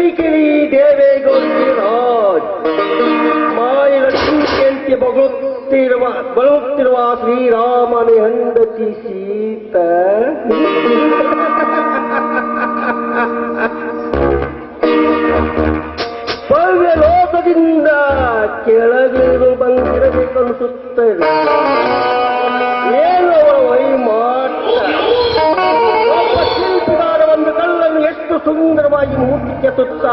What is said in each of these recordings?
particularly ದೇವೇಗೌಡರಾಜ್ ಮಾಯಗಳ ಸೂಚಿಯಂತೆ ಬಗುತ್ತಿರುವ ಬಳುತ್ತಿರುವ ಶ್ರೀರಾಮನೇ ಹಂಡತಿ ಸೀತ.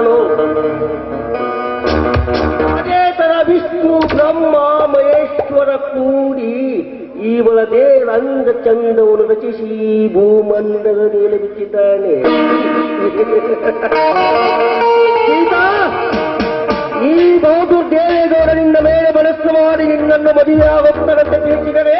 ಕೆತ್ತುತ್ತಾನೋ ಅದೇ ತರ ವಿಷ್ಣು ಬ್ರಹ್ಮ ಮಹೇಶ್ವರ ಕೂಡಿ ಇವಳ ಚಂದವನು ಚಂದವನ್ನು ರಚಿಸಿ ಭೂಮಂಡದ ಮೇಲೆ ಬಿಟ್ಟಿದ್ದಾನೆ ಸೀತಾ, ಈ ಬಹುದು ದೇವೇಗೌಡರಿಂದ ಮೇಲೆ ಮನಸ್ಸು ಮಾಡಿ ನಿನ್ನನ್ನು ಮದುವೆಯಾಗುತ್ತದಂತೆ ತಿಳಿಸಿದರೆ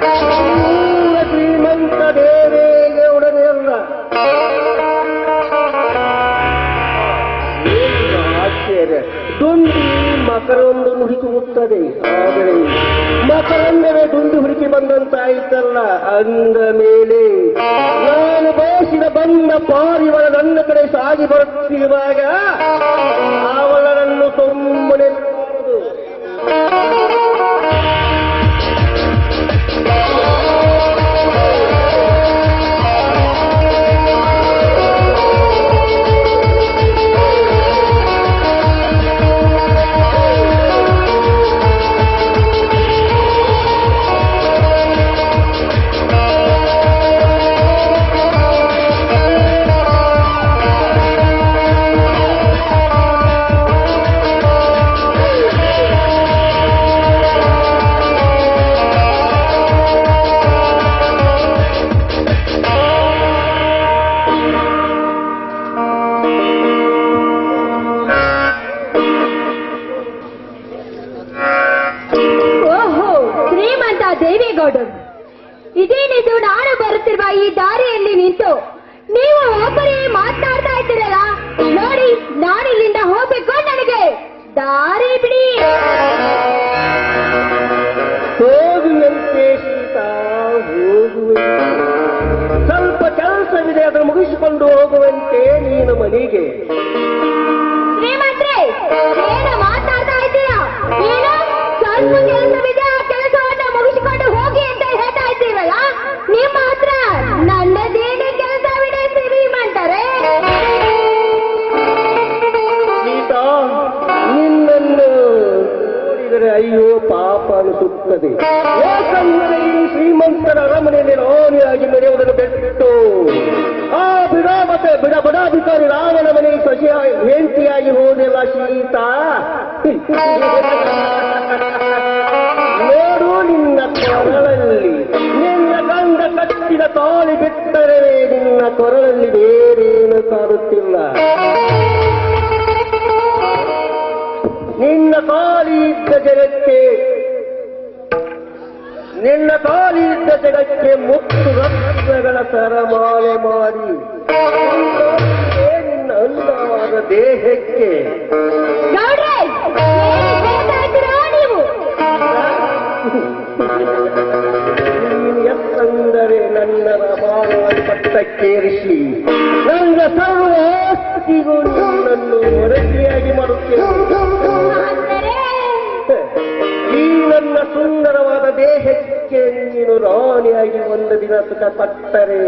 ಪೂರ್ಣ ಶ್ರೀಮಂತ ದೇವೇಗೌಡನೇ ಅಲ್ಲ. ಆಶ್ಚರ್ಯ ದುಂಡಿ ಮಕರೊಂದು ಹುಡುಕುತ್ತದೆ. ಆದರೆ ಮಕರಂದವೇ ದುಂಡು ಹುಡುಕಿ ಬಂದಂತಾಯಿತಲ್ಲ ಅಂದ ಮೇಲೆ ನಾನು ಬಯಸಿದ ಬಂದ ಪಾರಿವಳ ನನ್ನ ಕಡೆ ಸಾಗಿ ಬರುತ್ತಿರುವಾಗ ಅವಳನ್ನು ಸುಮ್ಮನೆ ನೀನು ಬಿಡ ರಾವಣ ಮನೆ ಸಸಿಯ ಹೆಂಡತಿಯಾಗಿ ಹೋದೆಲ್ಲ ಶೀತ. ನೋಡು ನಿನ್ನ ಕೊರಳಲ್ಲಿ. ನಿನ್ನ ಗಂಡ ಕಟ್ಟಿದ ತಾಳಿ ಬಿಟ್ಟರೆ ನಿನ್ನ ಕೊರಳಲ್ಲಿ ಬೇರೇನು ಕಾಣುತ್ತಿಲ್ಲ ನಿನ್ನ ತಾಳಿ ಇದ್ದ ಜಗಕ್ಕೆ ನಿನ್ನ ಕಾಲಿದ್ದ ಜಗಕ್ಕೆ ಮುತ್ತು ರತ್ನಗಳ ಸರಮಾಲೆ ಮಾಡಿ. ನಿನ್ನ ಅಂದವಾದ ದೇಹಕ್ಕೆ. ಎಂದರೆ ನನ್ನ ರಮಾನಾಗಿ ಪಟ್ಟಕ್ಕೇರಿಸಿ. ನನ್ನ ಸರ್ವಾಸ್ತಿಗಳು ನಿನ್ನನ್ನು ಆಗಿ ಒಂದು ದಿನ ಸುಖ ಪಟ್ಟರೆ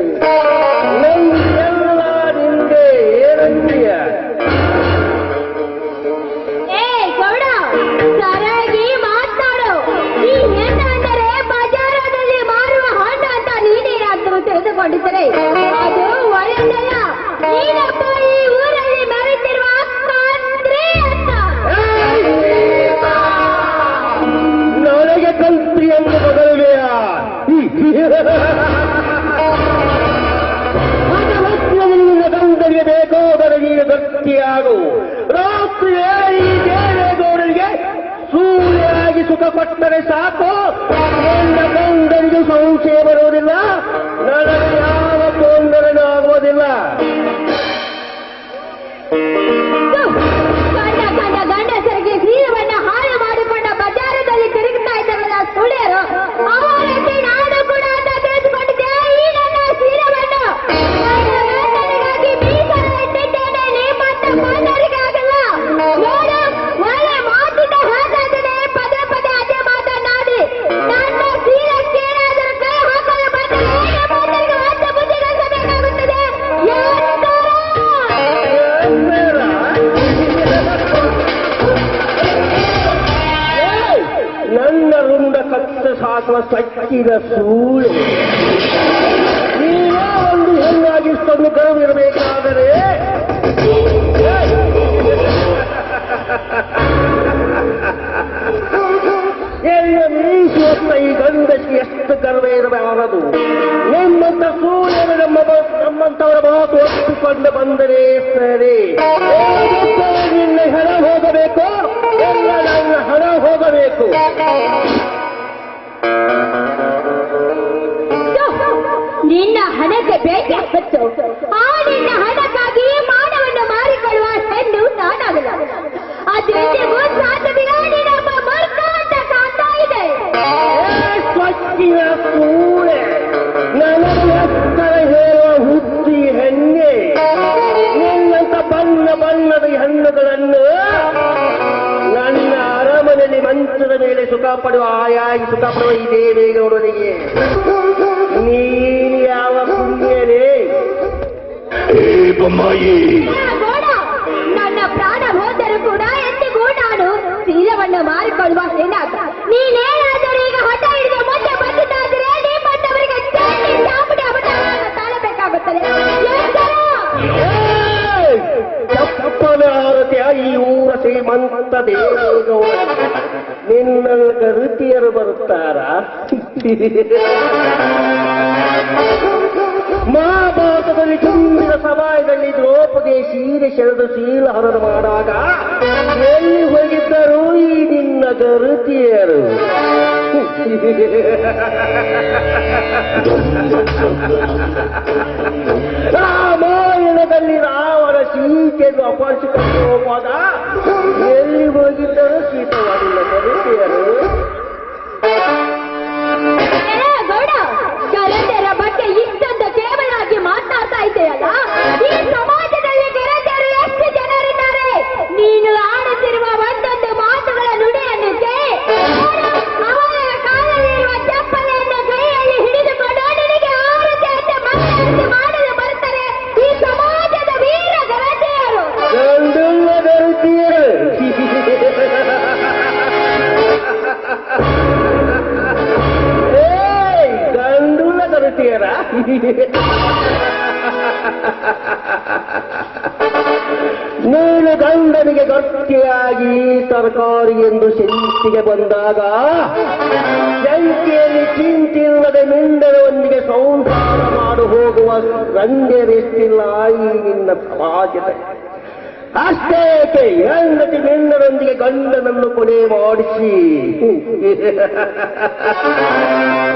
ಗಟ್ಟಿಯಾಗು ರಾತ್ರಿ ಈ ದೇವೇಗೌಡರಿಗೆ ಸೂರ್ಯರಾಗಿ ಸುಖ ಕೊಟ್ಟರೆ ಸಾಕು. ಗಂಧರಿಗೆ ಸಂಶಯ ಬರುವುದಿಲ್ಲ. ನನಗೆ ಸಾಸುವ ಸಚ್ಚಿದ ಸೂಳು. ನೀವೇ ಒಂದು ಹೆಣ್ಣಾಗಿಷ್ಟನ್ನು ಗರ್ವಿರಬೇಕಾದರೆ ಎಲ್ಲ ಮೀಸುವಂತ ಈ ಗಂಡಸಿ ಎಷ್ಟು ಗರ್ವ ಇರಬಾರದು ನಿಮ್ಮಂತ ಸೂರ್ಯನ ನಮ್ಮ ನಮ್ಮಂತವರ ಮಾತು ಒಪ್ಪಿಕೊಂಡು ಬಂದರೆ ಸರಿ. ನಿನ್ನ ಹಣ ಹೋಗಬೇಕು. ಎಲ್ಲ ನನ್ನ ಹಣ ಹೋಗಬೇಕು. ನಿನ್ನ ಹಣಕ್ಕೆ ಬೇಕೆ ಹತ್ತು. ಆ ನಿನ್ನ ಹಣಕ್ಕಾಗಿ ದೇವೇಗೌಡನಿಗೆ ನೀನು ಯಾವ ಪುಣ್ಯನೇ? ಏ ಬೊಮ್ಮಾಯಿ. ನನ್ನ ಪ್ರಾಣ ಹೋದರೂ ಕೂಡ ಎಂದಿಗೂ ನಾನು ಶೀಲವನ್ನು ಮಾರಿಕೊಳ್ಳುವ ಹೆಣ್ಣಾಗ ಶ್ರೀಮಂತ ದೇವೇಗೌಡ ನಿನ್ನ ಗರುತಿಯರು ಬರುತ್ತಾರ? ಮಹಾಭಾರತದಲ್ಲಿ ತುಂಬಿದ ಸಮಾಜದಲ್ಲಿ ದ್ರೌಪದಿ ಸೀರೆ ಸೆಳೆದು ಶೀಲ ಹರಣ ಮಾಡಾಗ ಎಲ್ಲಿ ಹೋಗಿದ್ದರು ಈ ನಿನ್ನ ಗರುತಿಯರು. ರಾಮಾಯಣದಲ್ಲಿ ರಾವಣ ಸೀತೆಯನ್ನು ಅಪಹರಿಸಿಕೊಂಡು ಹೋಗುವಾಗ ಎಲ್ಲಿ ಹೋಗಿದ್ದರು ಸೀತವಾಗಿಲ್ಲ ಬಟ್ಟೆ ಗೌಡ ಬಗ್ಗೆ ಇಷ್ಟೊಂದು ಕೇವಲಾಗಿ ಮಾತನಾಡ್ತಾ ಇದ್ದೀಯಲ್ಲ? ನೀನು ಗಂಡನಿಗೆ ಗಟ್ಟಿಯಾಗಿ ತರಕಾರಿ ಎಂದು ಶಂಕಿಗೆ ಬಂದಾಗ ಶಂಕಿಯಲ್ಲಿ ಚಿಂತಿಲ್ಲದೆ ಮಿಂಡರೊಂದಿಗೆ ಸಂಸಾರ ಮಾಡು ಹೋಗುವ ರಂಗರೆಷ್ಟಿಲ್ಲ ಈ ನಿನ್ನ ಸಮಾಜದ ಅಷ್ಟೇ ಏಕೆ? ಹೆಂಡತಿ ಮಿಂಡರೊಂದಿಗೆ ಗಂಡನನ್ನು ಕೊನೆ ಮಾಡಿಸಿ.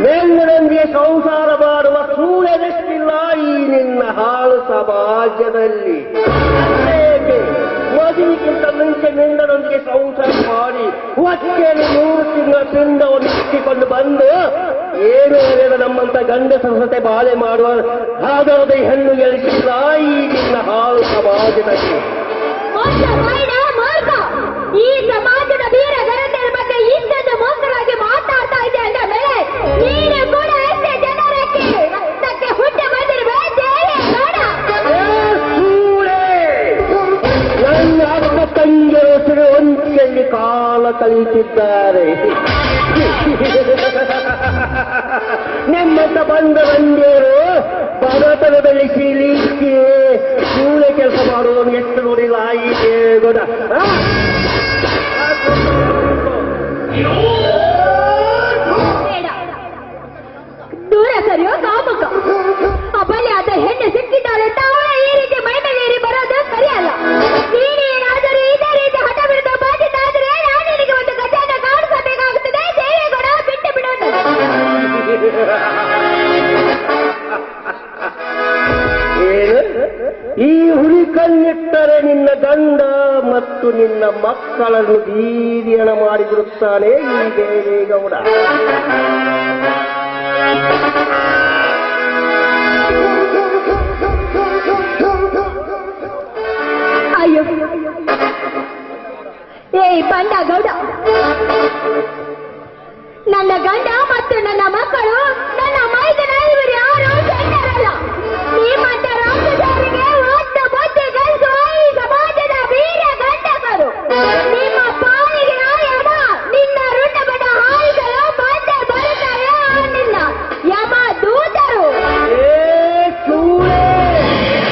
ಮೆಲ್ಲರೊಂದಿಗೆ ಸಂಸಾರ ಮಾಡುವ ಸೂರ್ಯನಿಷ್ಟಿಲ್ಲ ಈ ನಿನ್ನ ಹಾಳು ಸಮಾಜದಲ್ಲಿ. ಮದುವೆಗಿಂತ ಮುಂಚೆ ಮಿಂಡರೊಂದಿಗೆ ಸಂಸಾರ ಮಾಡಿ ಹೊಟ್ಟೆಯಲ್ಲಿ ನೂರು ತಿಂಗಳ ಪಿಂಡವನ್ನು ಇಟ್ಟಿಕೊಂಡು ಬಂದು ಏನು ಅರಿಯದ ನಮ್ಮಂತ ಗಂಡ ಸಂಸತೆ ಬಾಳೆ ಮಾಡುವ ಹಾಗಾದ ಹೆಣ್ಣು ಗೆಲ್ಲಿಸಿಲ್ಲ ಈ ನಿನ್ನ ಹಾಳು ಸಮಾಜದಲ್ಲಿ. ಈ ಸಮಾಜದ ವೀರ ಘನತೆಯ ಬಗ್ಗೆ ಇಂಥದ್ದು ಮೋಸವಾಗಿ ಕಾಲ ಕಲಿತಿದ್ದಾರೆ ನಿಮ್ಮತ್ತ ಬಂದ ಬಂದೇರು ಭಾರತದ ಬೆಳೆಸಿ ಲೀಕೆ ಕೂಳೆ ಕೆಲಸ ಮಾಡುವುದನ್ನು ಎಷ್ಟು ನೋಡಿಲ್ಲ ಆಗಿದೆ ಸಿಕ್ಕಿದ್ದಾಳೆ ಅಂತ ಈ ರೀತಿ ಮೈ ಮೇಲೇರಿ ಬರೋದು ಸರಿಯಲ್ಲ. ನೀನೇನಾದರೂ ಇದೇ ರೀತಿ ಹಠ ಬಿಡದ ಬಾಧಿತಾದ್ರೆ ನಾನು ನಿನಗೆ ಒಂದು ಗಜಾನ ಕಾಣಿಸಬೇಕಾಗುತ್ತದೆ? ದೇವೇಗೌಡ ಬಿಟ್ಟು ಬಿಡೋದು. ಈ ಹುಲಿ ಕಣ್ಣಿಟ್ಟರೆ ನಿನ್ನ ಗಂಡ ಮತ್ತು ನಿನ್ನ ಮಕ್ಕಳನ್ನು ಬೀದಿಯಣ ಮಾಡಿಬಿಡುತ್ತಾನೆ ಈ ದೇವೇಗೌಡ ಅಯ್ಯೋ ಏಯ್ ಬಂಡ ಗೌಡ. ನನ್ನ ಗಂಡ ಮತ್ತು ನನ್ನ ಮಕ್ಕಳು